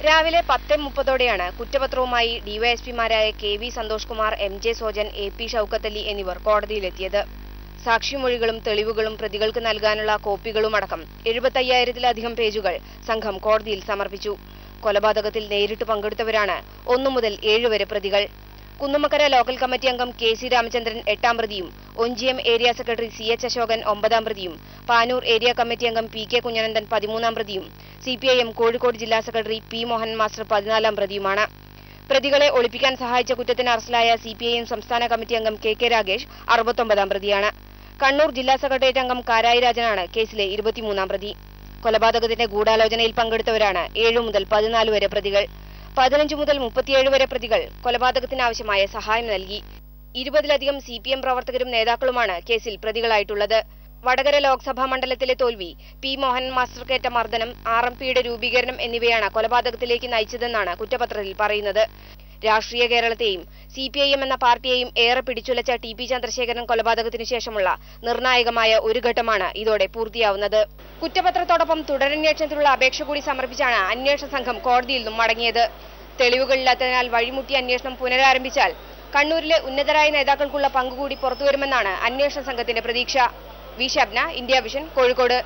രാവിലെ പത്ത് മുപ്പതോടെയാണ് കുറ്റപത്രവുമായി ഡിവൈഎസ്പിമാരായ K V Santhosh Kumar M J Sojan A P Shoukathali എന്നിവർ കോടതിയിലെത്തിയത്. സാക്ഷിമൊഴികളും തെളിവുകളും പ്രതികൾക്ക് നൽകാനുള്ള കോപ്പികളും അടക്കം എഴുപത്തയ്യായിരത്തിലധികം പേജുകൾ സംഘം കോടതിയിൽ സമർപ്പിച്ചു. കൊലപാതകത്തിൽ നേരിട്ട് പങ്കെടുത്തവരാണ് ഒന്നു മുതൽ ഏഴ് വരെ പ്രതികൾ. കുന്നുമക്കര ലോക്കൽ കമ്മിറ്റി അംഗം കെ സി രാമചന്ദ്രൻ എട്ടാം പ്രതിയും Onchiyam area secretary C H Ashokan ഒമ്പതാം പ്രതിയും പാനൂർ ഏരിയ കമ്മിറ്റി അംഗം പി കെ കുഞ്ഞനന്ദൻ പതിമൂന്നാം പ്രതിയും C P I M Kozhikode ജില്ലാ സെക്രട്ടറി പി മോഹൻ മാസ്റ്റർ പതിനാലാം പ്രതിയുമാണ്. പ്രതികളെ ഒളിപ്പിക്കാൻ സഹായിച്ച കുറ്റത്തിന് അറസ്റ്റിലായ സി പി ഐ എം സംസ്ഥാന കമ്മിറ്റി അംഗം കെ കെ രാഗേഷ് അറുപത്തൊമ്പതാം പ്രതിയാണ്. കണ്ണൂർ ജില്ലാ സെക്രട്ടേറിയറ്റ് അംഗം കാരായി രാജനാണ് കേസിലെ ഇരുപത്തിമൂന്നാം പ്രതി. കൊലപാതകത്തിന്റെ ഗൂഢാലോചനയിൽ പങ്കെടുത്തവരാണ് ഏഴു മുതൽ പതിനാല് വരെ പ്രതികൾ. പതിനഞ്ച് മുതൽ മുപ്പത്തിയേഴ് വരെ പ്രതികൾ കൊലപാതകത്തിനാവശ്യമായ സഹായം നൽകി. ഇരുപതിലധികം സി പി എം പ്രവർത്തകരും നേതാക്കളുമാണ് കേസിൽ പ്രതികളായിട്ടുള്ളത്. വടകര ലോക്സഭാ മണ്ഡലത്തിലെ തോൽവി പി മോഹൻ മാസ്റ്റർക്കേറ്റ മർദ്ദനം ആർ എം പിയുടെ രൂപീകരണം എന്നിവയാണ് കൊലപാതകത്തിലേക്ക് നയിച്ചതെന്നാണ് കുറ്റപത്രത്തിൽ പറയുന്നത്. രാഷ്ട്രീയ കേരളത്തെയും സി പി ഐ എം എന്ന പാർട്ടിയെയും ഏറെ പിടിച്ചുലച്ച ടി പി ചന്ദ്രശേഖരൻ കൊലപാതകത്തിനു ശേഷമുള്ള നിർണായകമായ ഒരു ഘട്ടമാണ് ഇതോടെ പൂർത്തിയാവുന്നത്. കുറ്റപത്രത്തോടൊപ്പം തുടരന്വേഷണത്തിനുള്ള അപേക്ഷ കൂടി സമർപ്പിച്ചാണ് അന്വേഷണ സംഘം കോടതിയിൽ നിന്നും മടങ്ങിയത്. തെളിവുകളില്ലാത്തതിനാൽ വഴിമുട്ടി അന്വേഷണം പുനരാരംഭിച്ചാൽ കണ്ണൂരിലെ ഉന്നതരായ നേതാക്കൾക്കുള്ള പങ്കുകൂടി പുറത്തുവരുമെന്നാണ് അന്വേഷണ സംഘത്തിന്റെ പ്രതീക്ഷ. V Shabna India vision Kozhikode.